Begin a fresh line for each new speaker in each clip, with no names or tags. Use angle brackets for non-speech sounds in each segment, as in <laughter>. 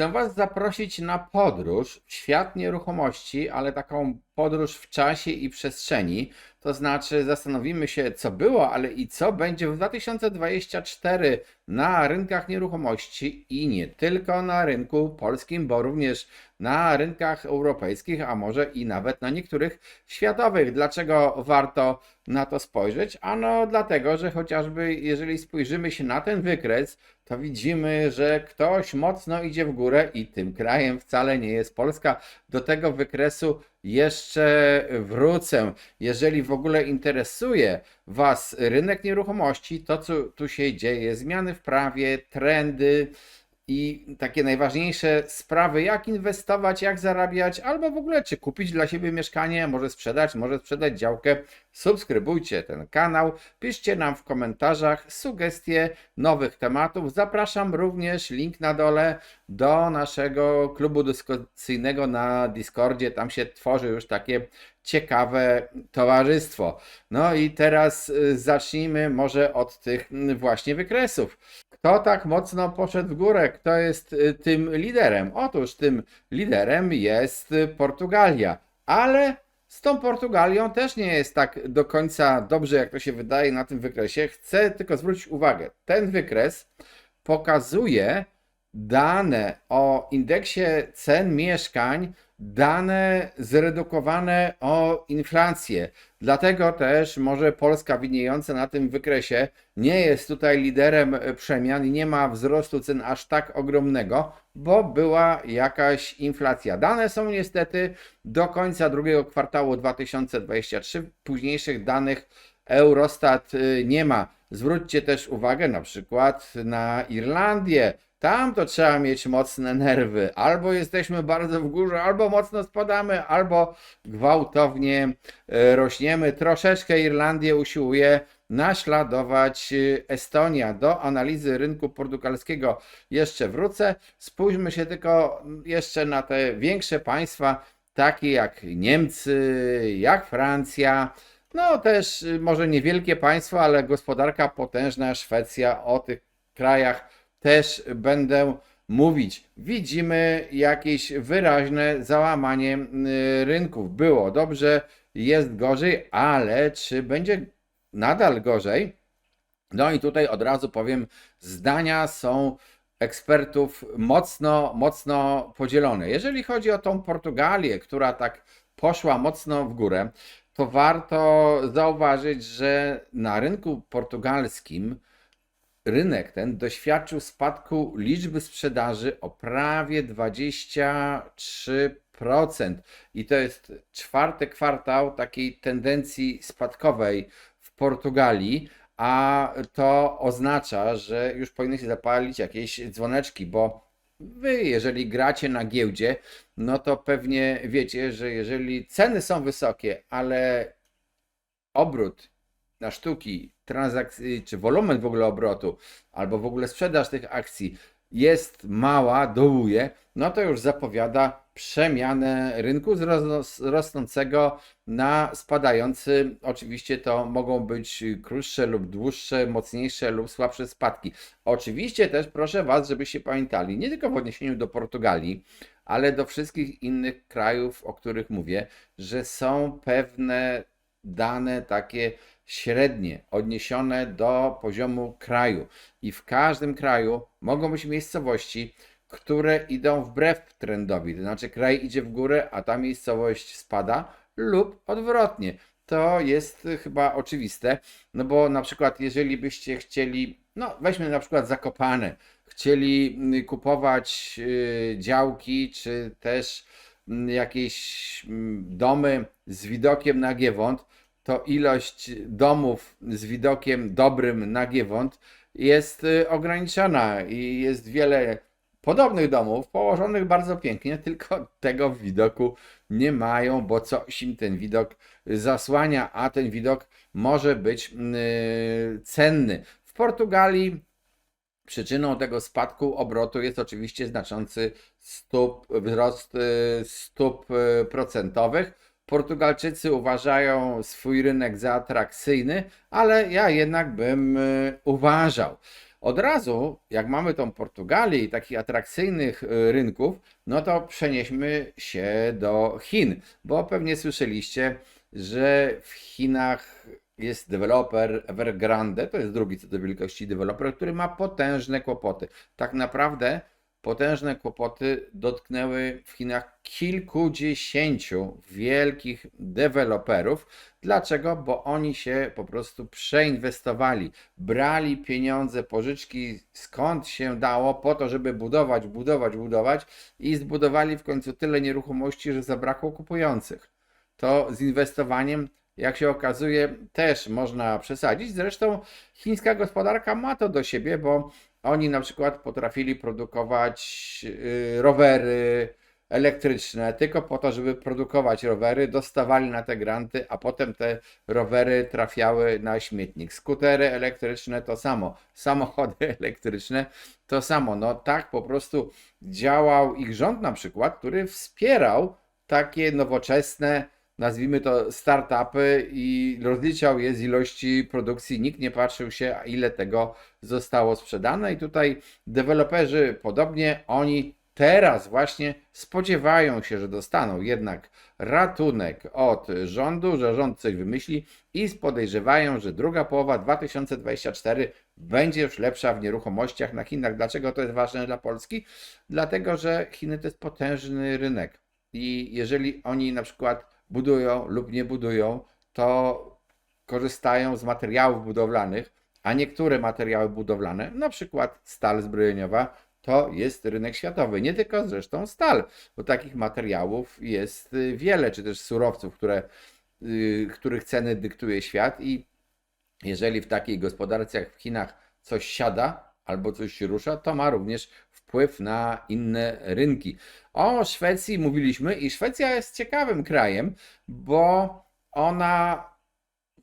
Chcę Was zaprosić na podróż w świat nieruchomości, ale taką podróż w czasie i przestrzeni. To znaczy, zastanowimy się, co było, ale i co będzie w 2024 na rynkach nieruchomości i nie tylko na rynku polskim, bo również na rynkach europejskich, a może i nawet na niektórych światowych. Dlaczego warto na to spojrzeć? Ano dlatego, że chociażby jeżeli spojrzymy się na ten wykres, to widzimy, że ktoś mocno idzie w górę i tym krajem wcale nie jest Polska. Do tego wykresu jeszcze wrócę. Jeżeli w ogóle interesuje Was rynek nieruchomości, to co tu się dzieje, zmiany w prawie, trendy i takie najważniejsze sprawy, jak inwestować, jak zarabiać, albo w ogóle czy kupić dla siebie mieszkanie, może sprzedać, może sprzedać działkę. Subskrybujcie ten kanał, piszcie nam w komentarzach sugestie nowych tematów. Zapraszam również link na dole do naszego klubu dyskusyjnego na Discordzie. Tam się tworzy już takie ciekawe towarzystwo. No i teraz y, zacznijmy może od tych mm, właśnie wykresów. Kto tak mocno poszedł w górę? Kto jest y, tym liderem? Otóż tym liderem jest y, Portugalia, ale z tą Portugalią też nie jest tak do końca dobrze, jak to się wydaje na tym wykresie. Chcę tylko zwrócić uwagę, ten wykres pokazuje dane o indeksie cen mieszkań, dane zredukowane o inflację. Dlatego też może Polska widniejąca na tym wykresie nie jest tutaj liderem przemian i nie ma wzrostu cen aż tak ogromnego, bo była jakaś inflacja. Dane są niestety do końca drugiego kwartału 2023. Późniejszych danych Eurostat y, nie ma. Zwróćcie też uwagę na przykład na Irlandię. Tam to trzeba mieć mocne nerwy. Albo jesteśmy bardzo w górze, albo mocno spadamy, albo gwałtownie e, rośniemy. Troszeczkę Irlandię usiłuje naśladować e, Estonia. Do analizy rynku portugalskiego jeszcze wrócę. Spójrzmy się tylko jeszcze na te większe państwa, takie jak Niemcy, jak Francja. No też y, może niewielkie państwo, ale gospodarka potężna, Szwecja, o tych krajach też będę mówić. Widzimy jakieś wyraźne załamanie y, rynków. Było dobrze, jest gorzej, ale czy będzie nadal gorzej? No i tutaj od razu powiem, zdania są ekspertów mocno, mocno podzielone. Jeżeli chodzi o tą Portugalię, która tak poszła mocno w górę, to warto zauważyć, że na rynku portugalskim rynek ten doświadczył spadku liczby sprzedaży o prawie 23%. I to jest czwarty kwartał takiej tendencji spadkowej w Portugalii, a to oznacza, że już powinny się zapalić jakieś dzwoneczki, bo Wy, jeżeli gracie na giełdzie, no to pewnie wiecie, że jeżeli ceny są wysokie, ale obrót na sztuki, transakcji, czy wolumen w ogóle obrotu, albo w ogóle sprzedaż tych akcji jest mała, dołuje, no to już zapowiada przemianę rynku z ros- rosnącego na spadający. Oczywiście to mogą być krótsze lub dłuższe, mocniejsze lub słabsze spadki. Oczywiście też proszę Was, żebyście pamiętali, nie tylko w odniesieniu do Portugalii, ale do wszystkich innych krajów, o których mówię, że są pewne dane takie średnie, odniesione do poziomu kraju. I w każdym kraju mogą być miejscowości, które idą wbrew trendowi. To znaczy, kraj idzie w górę, a ta miejscowość spada, lub odwrotnie. To jest chyba oczywiste, no bo na przykład, jeżeli byście chcieli, no weźmy na przykład Zakopane, chcieli mm, kupować y, działki, czy też mm, jakieś mm, domy z widokiem na Giewont, to ilość domów z widokiem dobrym na Giewont jest y, ograniczona i jest wiele podobnych domów położonych bardzo pięknie, <laughs> tylko tego widoku nie mają, bo coś im ten widok zasłania, a ten widok może być yy, cenny. W Portugalii przyczyną tego spadku obrotu jest oczywiście znaczący stóp, wzrost stóp procentowych. Portugalczycy uważają swój rynek za atrakcyjny, ale ja jednak bym y, uważał. Od razu, jak mamy tą Portugalię i takich atrakcyjnych y, rynków, no to przenieśmy się do Chin, bo pewnie słyszeliście, że w Chinach jest deweloper Evergrande, to jest drugi co do wielkości deweloper, który ma potężne kłopoty. Tak naprawdę potężne kłopoty dotknęły w Chinach kilkudziesięciu wielkich deweloperów. Dlaczego? Bo oni się po prostu przeinwestowali, brali pieniądze, pożyczki skąd się dało, po to, żeby budować, budować, budować i zbudowali w końcu tyle nieruchomości, że zabrakło kupujących. To z inwestowaniem jak się okazuje, też można przesadzić. Zresztą chińska gospodarka ma to do siebie, bo oni na przykład potrafili produkować y, rowery elektryczne tylko po to, żeby produkować rowery, dostawali na te granty, a potem te rowery trafiały na śmietnik. Skutery elektryczne to samo, samochody <laughs> elektryczne to samo. No tak po prostu działał ich rząd na przykład, który wspierał takie nowoczesne nazwijmy to startupy i rozliczał je z ilości produkcji. Nikt nie patrzył się, ile tego zostało sprzedane. I tutaj deweloperzy podobnie, oni teraz właśnie spodziewają się, że dostaną jednak ratunek od rządu, że rząd coś wymyśli i podejrzewają, że druga połowa 2024 będzie już lepsza w nieruchomościach na Chinach. Dlaczego to jest ważne dla Polski? Dlatego, że Chiny to jest potężny rynek. I jeżeli oni na przykład budują lub nie budują, to korzystają z materiałów budowlanych, a niektóre materiały budowlane, na przykład stal zbrojeniowa, to jest rynek światowy. Nie tylko zresztą stal, bo takich materiałów jest y, wiele, czy też surowców, które, yy, których ceny dyktuje świat i jeżeli w takiej gospodarce jak w Chinach coś siada albo coś się rusza, to ma również wpływ na inne rynki. O Szwecji mówiliśmy i Szwecja jest ciekawym krajem, bo ona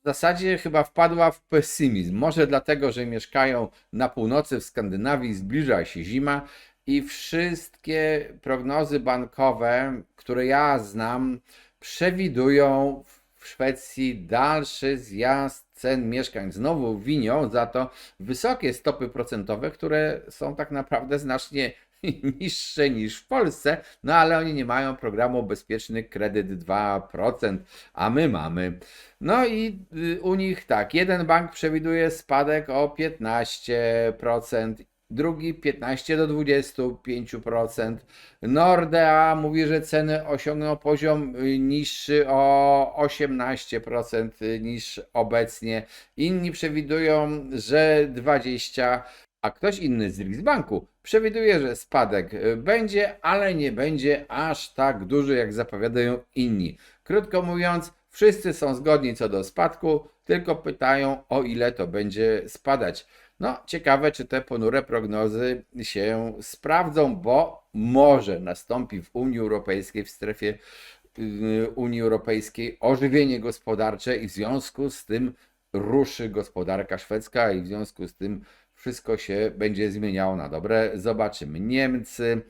w zasadzie chyba wpadła w pesymizm. Może dlatego, że mieszkają na północy w Skandynawii, zbliża się zima i wszystkie prognozy bankowe, które ja znam, przewidują w Szwecji dalszy zjazd cen mieszkań znowu winią za to wysokie stopy procentowe, które są tak naprawdę znacznie <laughs> niższe niż w Polsce, no ale oni nie mają programu bezpieczny kredyt 2%, a my mamy. No i y, u nich tak, jeden bank przewiduje spadek o 15%, drugi 15 do 25%. Nordea mówi, że ceny osiągną poziom y, niższy o 18% niż obecnie. Inni przewidują, że 20%, a ktoś inny z Riksbanku przewiduje, że spadek y, będzie, ale nie będzie aż tak duży, jak zapowiadają inni. Krótko mówiąc, wszyscy są zgodni co do spadku, tylko pytają, o ile to będzie spadać. No, ciekawe, czy te ponure prognozy się sprawdzą, bo może nastąpi w Unii Europejskiej, w strefie y, Unii Europejskiej ożywienie gospodarcze i w związku z tym ruszy gospodarka szwedzka i w związku z tym wszystko się będzie zmieniało na dobre. Zobaczymy. Niemcy.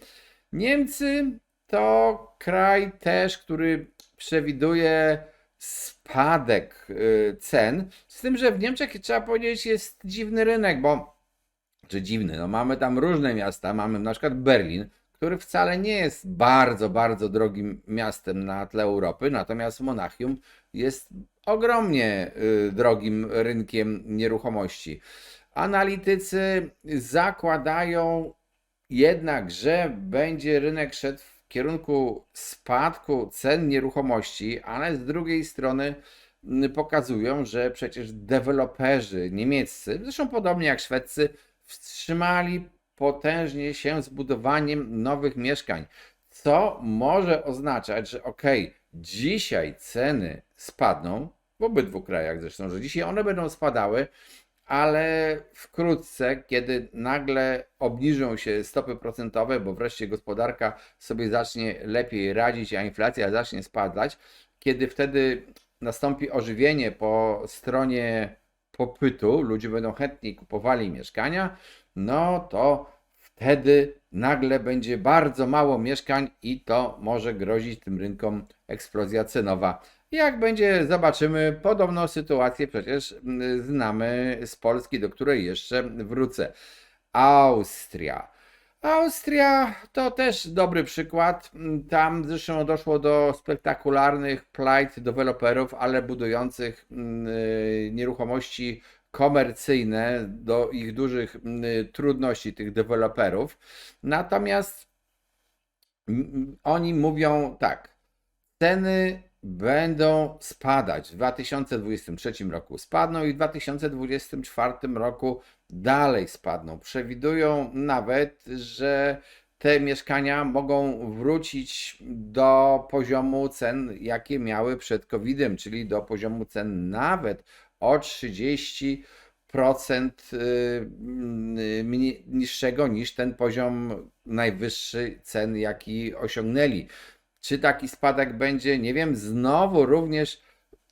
Niemcy to kraj też, który przewiduje spadek y, cen, z tym, że w Niemczech trzeba powiedzieć jest dziwny rynek, bo czy dziwny, no mamy tam różne miasta, mamy na przykład Berlin, który wcale nie jest bardzo, bardzo drogim miastem na tle Europy, natomiast Monachium jest ogromnie y, drogim rynkiem nieruchomości. Analitycy zakładają jednak, że będzie rynek szedł w kierunku spadku cen nieruchomości, ale z drugiej strony mm, pokazują, że przecież deweloperzy niemieccy, zresztą podobnie jak szwedzcy, wstrzymali potężnie się z budowaniem nowych mieszkań, co może oznaczać, że ok, dzisiaj ceny spadną, w obydwu krajach zresztą, że dzisiaj one będą spadały, ale wkrótce, kiedy nagle obniżą się stopy procentowe, bo wreszcie gospodarka sobie zacznie lepiej radzić, a inflacja zacznie spadać, kiedy wtedy nastąpi ożywienie po stronie popytu, ludzie będą chętniej kupowali mieszkania, no to wtedy nagle będzie bardzo mało mieszkań i to może grozić tym rynkom eksplozja cenowa. Jak będzie, zobaczymy. Podobną sytuację przecież mm, znamy z Polski, do której jeszcze wrócę. Austria. Austria to też dobry przykład. Tam zresztą doszło do spektakularnych plajt deweloperów, ale budujących mm, y, nieruchomości komercyjne, do ich dużych mm, trudności tych deweloperów. Natomiast mm, oni mówią tak, ceny będą spadać w 2023 roku. Spadną i w 2024 roku dalej spadną. Przewidują nawet, że te mieszkania mogą wrócić do poziomu cen, jakie miały przed COVID-em, czyli do poziomu cen nawet o 30% y, niższego niż ten poziom najwyższy cen, jaki osiągnęli. Czy taki spadek będzie? Nie wiem. Znowu również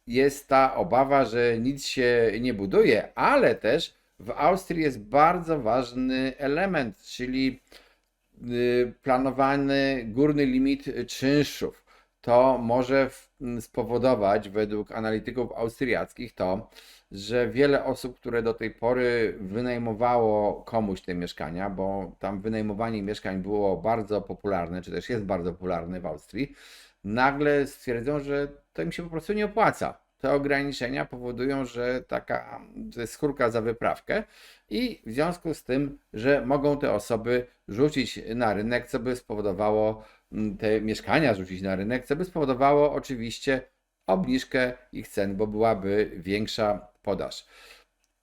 jest ta obawa, że nic się nie buduje, ale też w Austrii jest bardzo ważny element, czyli y, planowany górny limit czynszów. To może spowodować, według analityków austriackich, to, że wiele osób, które do tej pory wynajmowało komuś te mieszkania, bo tam wynajmowanie mieszkań było bardzo popularne, czy też jest bardzo popularne w Austrii, nagle stwierdzą, że to im się po prostu nie opłaca. Te ograniczenia powodują, że taka to jest skórka za wyprawkę i w związku z tym, że mogą te osoby rzucić na rynek, co by spowodowało te mieszkania rzucić na rynek, co by spowodowało oczywiście obniżkę ich cen, bo byłaby większa podaż.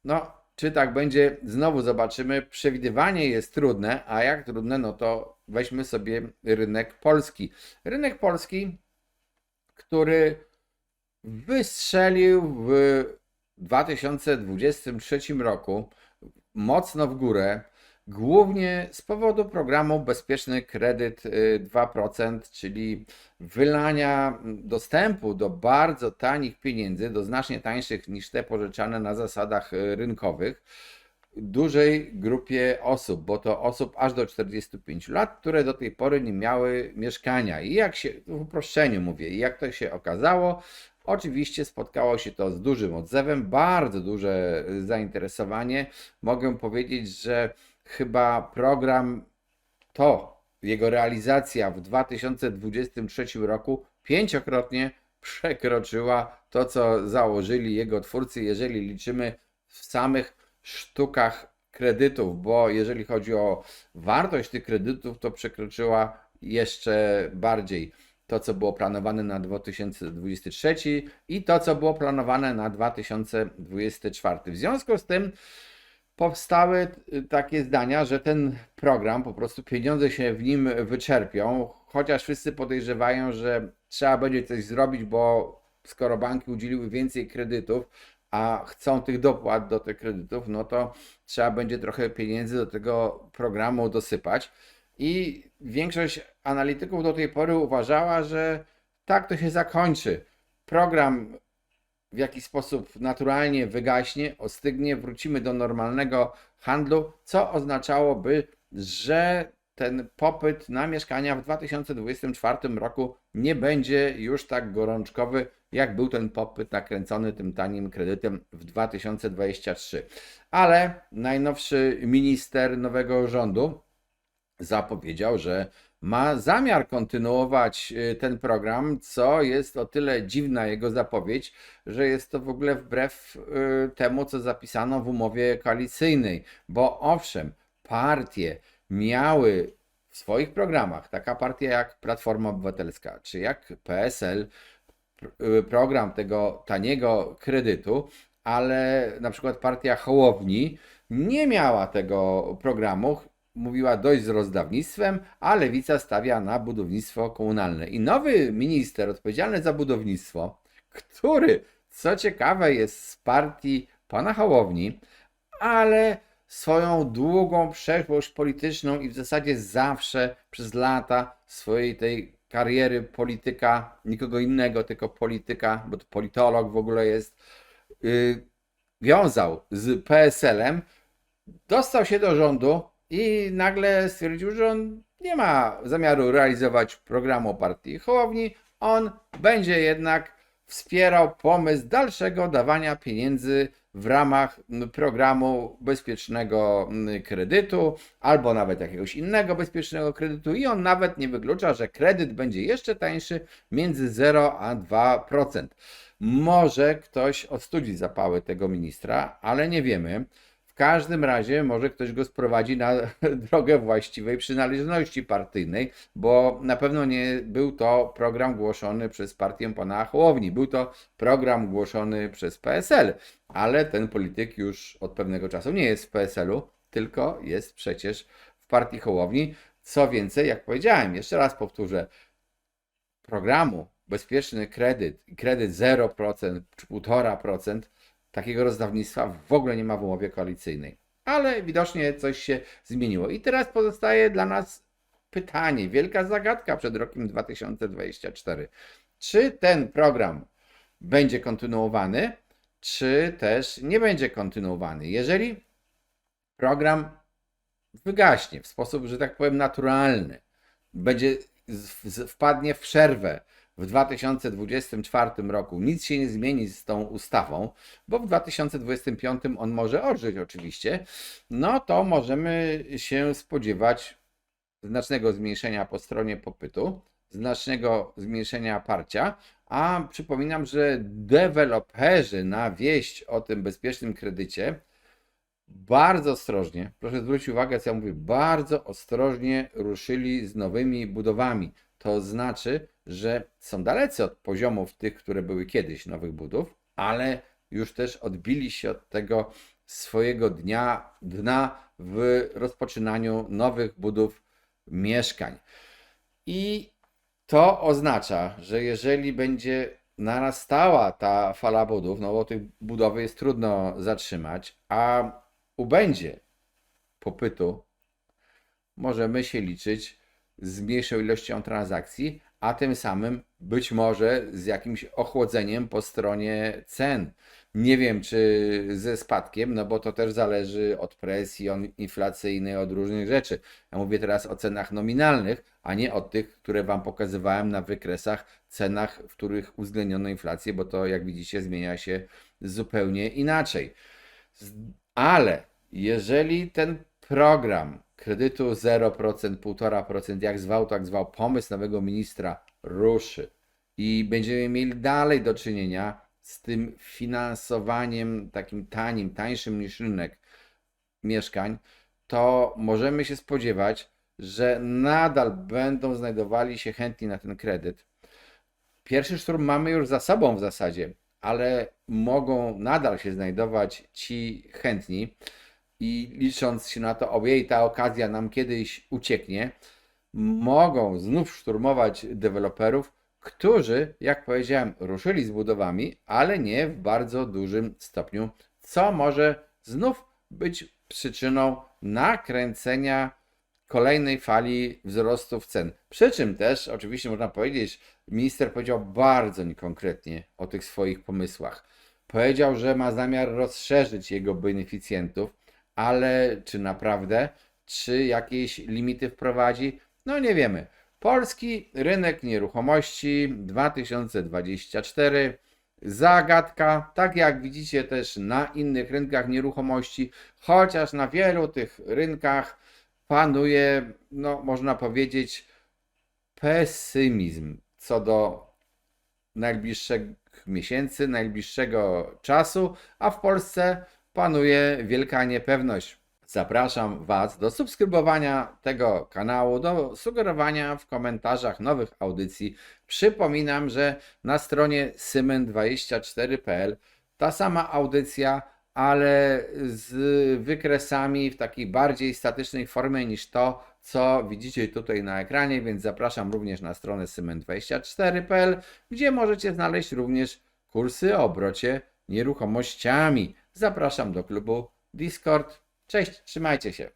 No, czy tak będzie? Znowu zobaczymy. Przewidywanie jest trudne, a jak trudne, no to weźmy sobie rynek polski. Rynek polski, który wystrzelił w 2023 roku mocno w górę, głównie z powodu programu Bezpieczny Kredyt y, 2%, czyli wylania dostępu do bardzo tanich pieniędzy, do znacznie tańszych niż te pożyczane na zasadach y, rynkowych, dużej grupie osób, bo to osób aż do 45 lat, które do tej pory nie miały mieszkania. I jak się, w uproszczeniu mówię, i jak to się okazało, oczywiście spotkało się to z dużym odzewem, bardzo duże zainteresowanie. Mogę powiedzieć, że chyba program to, jego realizacja w 2023 roku pięciokrotnie przekroczyła to, co założyli jego twórcy, jeżeli liczymy w samych sztukach kredytów, bo jeżeli chodzi o wartość tych kredytów, to przekroczyła jeszcze bardziej to, co było planowane na 2023 i to, co było planowane na 2024. W związku z tym powstały y, takie zdania, że ten program, po prostu pieniądze się w nim wyczerpią, chociaż wszyscy podejrzewają, że trzeba będzie coś zrobić, bo skoro banki udzieliły więcej kredytów, a chcą tych dopłat do tych kredytów, no to trzeba będzie trochę pieniędzy do tego programu dosypać. I większość analityków do tej pory uważała, że tak to się zakończy. Program w jakiś sposób naturalnie wygaśnie, ostygnie, wrócimy do normalnego handlu, co oznaczałoby, że ten popyt na mieszkania w 2024 roku nie będzie już tak gorączkowy, jak był ten popyt nakręcony tym tanim kredytem w 2023. Ale najnowszy minister nowego rządu zapowiedział, że ma zamiar kontynuować y, ten program, co jest o tyle dziwna jego zapowiedź, że jest to w ogóle wbrew y, temu, co zapisano w umowie koalicyjnej. Bo owszem, partie miały w swoich programach, taka partia jak Platforma Obywatelska czy jak PSL, y, program tego taniego kredytu, ale na przykład partia Hołowni nie miała tego programu. Mówiła dość z rozdawnictwem, a lewica stawia na budownictwo komunalne. I nowy minister odpowiedzialny za budownictwo, który co ciekawe jest z partii pana Hołowni, ale swoją długą przeszłość polityczną i w zasadzie zawsze przez lata swojej tej kariery polityka, nikogo innego, tylko polityka, bo to politolog w ogóle jest, yy, wiązał z PSL-em, dostał się do rządu i nagle stwierdził, że on nie ma zamiaru realizować programu partii Hołowni, on będzie jednak wspierał pomysł dalszego dawania pieniędzy w ramach programu bezpiecznego m, kredytu albo nawet jakiegoś innego bezpiecznego kredytu i on nawet nie wyklucza, że kredyt będzie jeszcze tańszy między 0 a 2%. Może ktoś ostudzi zapały tego ministra, ale nie wiemy. Każdym razie może ktoś go sprowadzi na <laughs> drogę właściwej przynależności partyjnej, bo na pewno nie był to program głoszony przez partię pana Hołowni. Był to program głoszony przez PSL, ale ten polityk już od pewnego czasu nie jest w PSL-u, tylko jest przecież w partii Hołowni. Co więcej, jak powiedziałem, jeszcze raz powtórzę, programu bezpieczny kredyt kredyt 0% czy 1,5% takiego rozdawnictwa w ogóle nie ma w umowie koalicyjnej. Ale widocznie coś się zmieniło. I teraz pozostaje dla nas pytanie, wielka zagadka przed rokiem 2024. Czy ten program będzie kontynuowany, czy też nie będzie kontynuowany? Jeżeli program wygaśnie w sposób, że tak powiem, naturalny, będzie wpadnie w przerwę w 2024 roku, nic się nie zmieni z tą ustawą, bo w 2025 on może odżyć oczywiście, no to możemy się spodziewać znacznego zmniejszenia po stronie popytu, znacznego zmniejszenia parcia, a przypominam, że deweloperzy na wieść o tym bezpiecznym kredycie bardzo ostrożnie, proszę zwrócić uwagę, co ja mówię, bardzo ostrożnie ruszyli z nowymi budowami. To znaczy, że są dalecy od poziomów tych, które były kiedyś nowych budów, ale już też odbili się od tego swojego dnia, dna w rozpoczynaniu nowych budów mieszkań. I to oznacza, że jeżeli będzie narastała ta fala budów, no bo tych budowy jest trudno zatrzymać, a ubędzie popytu, możemy się liczyć z mniejszą ilością transakcji, a tym samym być może z jakimś ochłodzeniem po stronie cen. Nie wiem, czy ze spadkiem, no bo to też zależy od presji inflacyjnej, od różnych rzeczy. Ja mówię teraz o cenach nominalnych, a nie o tych, które Wam pokazywałem na wykresach, cenach, w których uwzględniono inflację, bo to, jak widzicie, zmienia się zupełnie inaczej. Ale jeżeli ten program kredytu 0%, 1,5%, jak zwał, tak zwał, pomysł nowego ministra ruszy i będziemy mieli dalej do czynienia z tym finansowaniem takim tanim, tańszym niż rynek mieszkań, to możemy się spodziewać, że nadal będą znajdowali się chętni na ten kredyt. Pierwszy szturm mamy już za sobą w zasadzie, ale mogą nadal się znajdować ci chętni i licząc się na to, ojej, ta okazja nam kiedyś ucieknie, mogą znów szturmować deweloperów, którzy, jak powiedziałem, ruszyli z budowami, ale nie w bardzo dużym stopniu, co może znów być przyczyną nakręcenia kolejnej fali wzrostów cen. Przy czym też, oczywiście można powiedzieć, minister powiedział bardzo niekonkretnie o tych swoich pomysłach. Powiedział, że ma zamiar rozszerzyć jego beneficjentów, ale czy naprawdę, czy jakieś limity wprowadzi? No nie wiemy. Polski rynek nieruchomości 2024 zagadka, tak jak widzicie też na innych rynkach nieruchomości, chociaż na wielu tych rynkach panuje, no można powiedzieć, pesymizm co do najbliższych miesięcy, najbliższego czasu, a w Polsce panuje wielka niepewność. Zapraszam Was do subskrybowania tego kanału, do sugerowania w komentarzach nowych audycji. Przypominam, że na stronie symen24.pl ta sama audycja, ale z wykresami w takiej bardziej statycznej formie niż to, co widzicie tutaj na ekranie, więc zapraszam również na stronę symen24.pl, gdzie możecie znaleźć również kursy o obrocie nieruchomościami. Zapraszam do klubu Discord. Cześć, trzymajcie się.